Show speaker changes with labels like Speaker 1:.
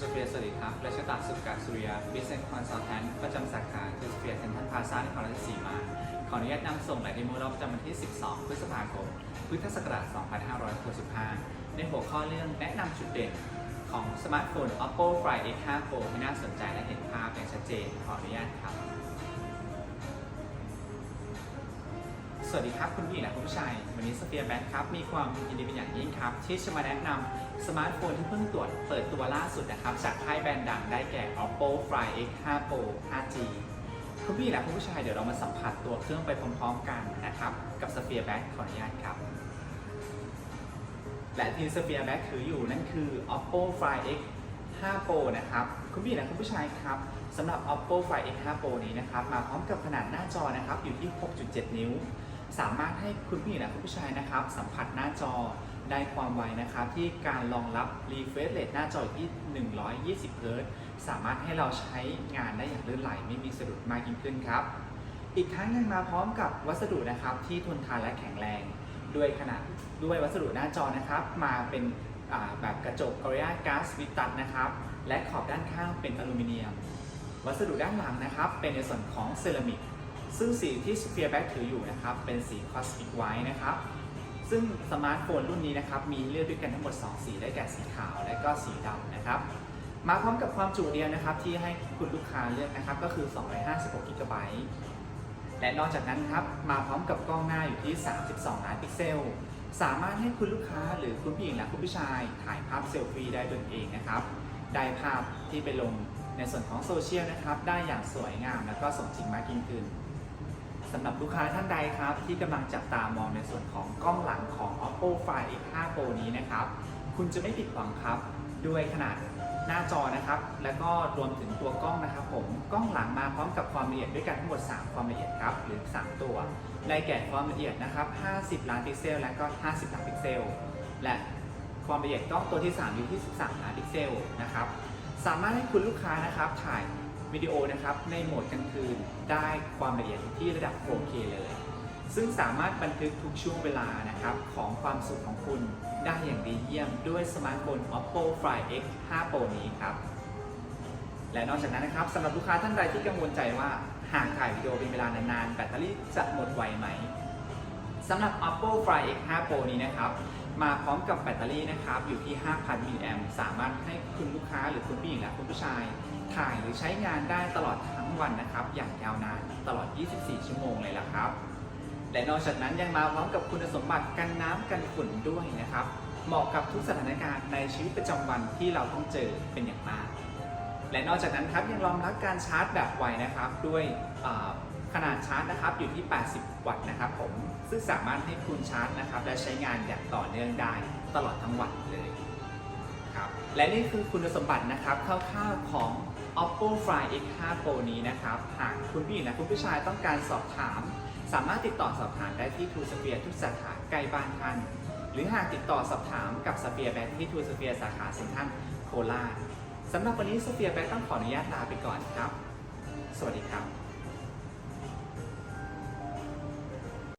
Speaker 1: สเฟียสวัสดีครับและชตาสุกัสุริยาบิสเซนคอนซัลแทนประจำสาขาคือสเฟียเซนทันพาซาในครราชสีมา ขออนุญาตนำส่งหลายเดโมรอบประจำวันที่ 12 พฤษภาคม พุทธศักราช 2565 ในหัวข้อเรื่องแนะนำจุดเด่นของสมาร์ทโฟน Oppo Find X5 Pro ที่น่าสนใจและเห็นภาพอย่างชัดเจนขออนุญาตครับ สวัสดีครับ คุณผู้หญิงและคุณผู้ชาย วันนี้สเฟียร์แบทครับ มีความยินดีเป็นอย่างยิ่งครับ ที่จะมาแนะนำสมาร์ทโฟนที่เพิ่งตรวจเปิดตัวล่าสุดนะครับ จากค่ายแบรนด์ดังได้แก่ Oppo Find X5 Pro 5G คุณผู้หญิงและคุณผู้ชายเดี๋ยวเรามาสัมผัสตัวเครื่องไปพร้อมๆกันนะครับ กับสเฟียร์แบทขออนุญาตครับ และที่สเฟียร์แบทถืออยู่นั่นคือ Oppo Find X 5 Pro นะครับ คุณผู้หญิงและคุณผู้ชายครับสำหรับ Oppo Find X 5 Pro นี้นะครับ มาพร้อมกับขนาดหน้าจอนะครับ อยู่ที่ 6.7 นิ้ว สามารถให้คุณผู้หญิงและคุณผู้ชายนะครับ สัมผัสหน้าจอได้ความไวนะครับ ที่การรองรับ refresh rate หน้าจอที่ 120 Hz สามารถให้เราใช้งานได้อย่างลื่นไหลไม่มีสะดุดมากยิ่งขึ้นครับ อีกทั้งยังมาพร้อมกับวัสดุนะครับ ที่ทนทานและแข็งแรง ด้วยขนาดด้วยวัสดุหน้าจอนะครับ มาเป็นแบบกระจก Gorilla Glass วิตัสนะครับ และขอบด้านข้างเป็นอลูมิเนียม วัสดุด้านหลังนะครับ เป็นในส่วนของเซรามิก ซึ่งสีที่ Sphere Back ถืออยู่นะครับ เป็นสี Cosmic White นะครับ ซึ่งสมาร์ทโฟนรุ่นนี้นะครับ มีเลือกด้วยกันทั้งหมด 2 สีได้แก่สีขาวและก็สีดำนะครับ มาพร้อมกับความจุเดียวนะครับ ที่ให้คุณลูกค้าเลือกนะครับ ก็คือ 256 g b และนอกจากนั้นครับ มาพร้อมกับกล้องหน้าอยู่ที่ 32 ล้านพิกเซล สามารถให้คุณลูกค้าหรือคุณผู้หญิงและคุณผู้ชาย ถ่ายภาพเซลฟี่ได้ด้วยตัวเองนะครับ ได้ภาพที่ไปลงในส่วนของโซเชียลนะครับ ได้อย่างสวยงาม และก็สมจริงมากยิ่งขึ้น สำหรับลูกค้าท่านใดครับ ที่กำลังจับตามองในส่วนของกล้องหลังของ Oppo Find X5 Pro นี้นะครับ คุณจะไม่ผิดหวังครับ ด้วยขนาดหน้าจอนะครับ และก็รวมถึงตัวกล้องนะครับ ผมกล้องหลังมาพร้อมกับความละเอียดด้วยกันทั้งหมด 3 ความละเอียดครับ หรือ 3 ตัวในแก่ความละเอียดนะครับ 50 ล้านพิกเซล และก็ 50 ล้านพิกเซล และความละเอียดกล้องตัวที่ 3 อยู่ที่ 13 ล้านพิกเซลนะครับ สามารถให้คุณลูกค้านะครับถ่าย วิดีโอนะครับในโหมดกลางคืนได้ความละเอียดที่ระดับ 4K เลย ซึ่งสามารถบันทึกทุกช่วงเวลานะครับของความสุขของคุณได้อย่างดีเยี่ยมด้วยสมาร์ทโฟน Oppo Find X 5 Pro นี้ครับ และนอกจากนั้นนะครับสำหรับลูกค้าท่านใดที่กังวลใจว่าหากถ่ายวิดีโอเป็นเวลานานๆ แบตเตอรี่จะหมดไวไหมสำหรับ Oppo Find X 5 Pro นี้นะครับ มาพร้อมกับแบตเตอรี่นะครับ อยู่ที่ 5,000 มิลลิแอมสามารถให้คุณลูกค้าหรือคุณผู้หญิงและคุณผู้ชาย ถ่ายหรือใช้งานได้ตลอดทั้งวันนะครับ อย่างยาวนานตลอด 24 ชั่วโมงเลยละครับ และนอกจากนั้นยังมาพร้อมกับคุณสมบัติกันน้ำกันฝุ่นด้วยนะครับ เหมาะกับทุกสถานการณ์ในชีวิตประจำวันที่เราต้องเจอเป็นอย่างมาก และนอกจากนั้นครับยังรองรับการชาร์จแบบไวนะครับด้วย ขนาดชาร์จนะครับอยู่ที่ 80 วัตต์นะครับผม ซึ่งสามารถให้คุณชาร์จนะครับและใช้งานอย่างต่อเนื่องได้ตลอดทั้งวันเลยครับและนี่คือคุณสมบัตินะครับคร่าวๆของ Oppo Find X5 Pro นี้นะครับ หากคุณผู้หญิงและคุณผู้ชายต้องการสอบถาม สามารถติดต่อสอบถามได้ที่ True Sphere ทุกสาขาใกล้บ้านท่าน หรือหากติดต่อสอบถามกับสเฟียแบงที่ True Sphere สาขาเซ็นทรัลโคราชสำหรับวันนี้สเฟียแบงต้องขออนุญาตลาไปก่อนครับ สวัสดีครับ